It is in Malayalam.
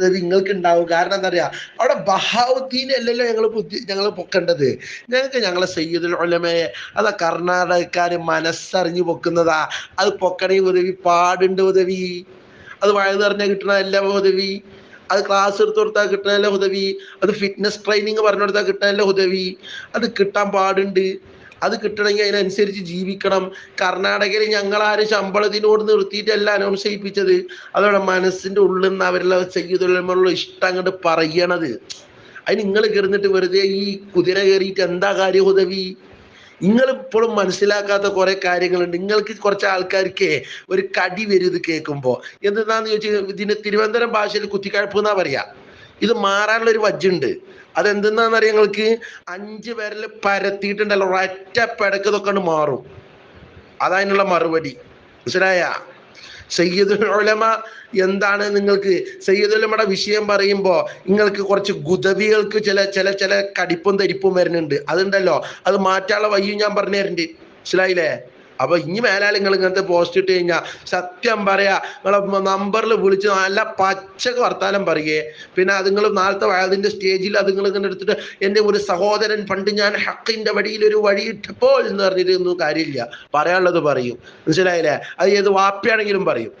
ഉദവി നിങ്ങൾക്ക് ഉണ്ടാവും കാരണം എന്താ പറയാ അവിടെ ബഹാവുദ്ദീൻ അല്ലല്ലോ ഞങ്ങൾ ബുദ്ധി ഞങ്ങൾ പൊക്കേണ്ടത്. ഞങ്ങൾക്ക് ഞങ്ങളെ സയ്യിദുൽ ഉലമയെ അതാ കർണാടകക്കാർ മനസ്സറിഞ്ഞു പൊക്കുന്നതാ. അത് പൊക്കണേ ഉദവി പാടുണ്ട് ഉദവി. അത് വഴുത് പറഞ്ഞാൽ കിട്ടണതല്ല ഉദവി. അത് ക്ലാസ് എടുത്ത് കൊടുത്താൽ കിട്ടണല്ല ഉദവി. അത് ഫിറ്റ്നസ് ട്രെയിനിങ് പറഞ്ഞു കൊടുത്താൽ കിട്ടണല്ല ഉദവി. അത് കിട്ടാൻ പാടുണ്ട്. അത് കിട്ടണമെങ്കിൽ അതിനനുസരിച്ച് ജീവിക്കണം. കർണാടകയിൽ ഞങ്ങൾ ആര് ശമ്പളത്തിനോട് നിർത്തിയിട്ടല്ല അനൗൺസ് ചെയ്യിപ്പിച്ചത്. അതോടെ മനസ്സിന്റെ ഉള്ളിൽ നിന്ന് അവരുടെ ചെയ്തുള്ള ഇഷ്ടം അങ്ങോട്ട് പറയണത്. അത് നിങ്ങൾ കയറുന്നിട്ട് വെറുതെ ഈ കുതിര കയറിയിട്ട് എന്താ കാര്യം ഉദവി? നിങ്ങൾ ഇപ്പോഴും മനസ്സിലാക്കാത്ത കുറെ കാര്യങ്ങളുണ്ട്. നിങ്ങൾക്ക് കുറച്ച് ആൾക്കാർക്ക് ഒരു കടി വരും ഇത് കേൾക്കുമ്പോൾ. എന്തെന്നാന്ന് ചോദിച്ചാൽ ഇതിന് തിരുവനന്തപുരം ഭാഷയിൽ കുത്തിക്കഴപ്പ് എന്നാ പറയാ? ഇത് മാറാനുള്ള ഒരു വജ്ജുണ്ട്. അതെന്തെന്നാന്നറിയാം നിങ്ങൾക്ക്? അഞ്ച് പേരിൽ പരത്തിയിട്ടുണ്ടല്ലോ ഒറ്റ പെടക്ക് ഇതൊക്കെ മാറും. അതതിനുള്ള മറുപടി. മനസ്സിലായ? സയ്യിദുൽ ഉലമ എന്താണ് നിങ്ങൾക്ക്? സയ്യിദുൽ ഉലമയുടെ വിഷയം പറയുമ്പോ നിങ്ങൾക്ക് കുറച്ച് ഗുദവികൾക്ക് ചില ചില ചില കടിപ്പും തരിപ്പും വരുന്നുണ്ട്. അതുണ്ടല്ലോ? അത് മാറ്റാനുള്ള വയ്യും ഞാൻ പറഞ്ഞു തരുന്നുണ്ട് മനസ്സിലായില്ലേ? അപ്പൊ ഇനി മേലാൽ നിങ്ങൾ ഇങ്ങനത്തെ പോസ്റ്റ് ഇട്ട് കഴിഞ്ഞാൽ സത്യം പറയാ നിങ്ങളെ നമ്പറിൽ വിളിച്ച് നല്ല പച്ചക്ക് വർത്താനം പറയേ. പിന്നെ അതുങ്ങൾ നാളത്തെ അതിന്റെ സ്റ്റേജിൽ അതുങ്ങൾ ഇങ്ങനെ എടുത്തിട്ട് എന്റെ ഒരു സഹോദരൻ പണ്ട് ഞാൻ ഹക്കിന്റെ വഴിയിൽ ഒരു വഴി ഇട്ടപ്പോൾ എന്ന് പറഞ്ഞിട്ട് ഒന്നും കാര്യമില്ല. പറയാനുള്ളത് പറയും. മനസ്സിലായില്ലേ? അത് ഏത് വാപ്പയാണെങ്കിലും പറയും.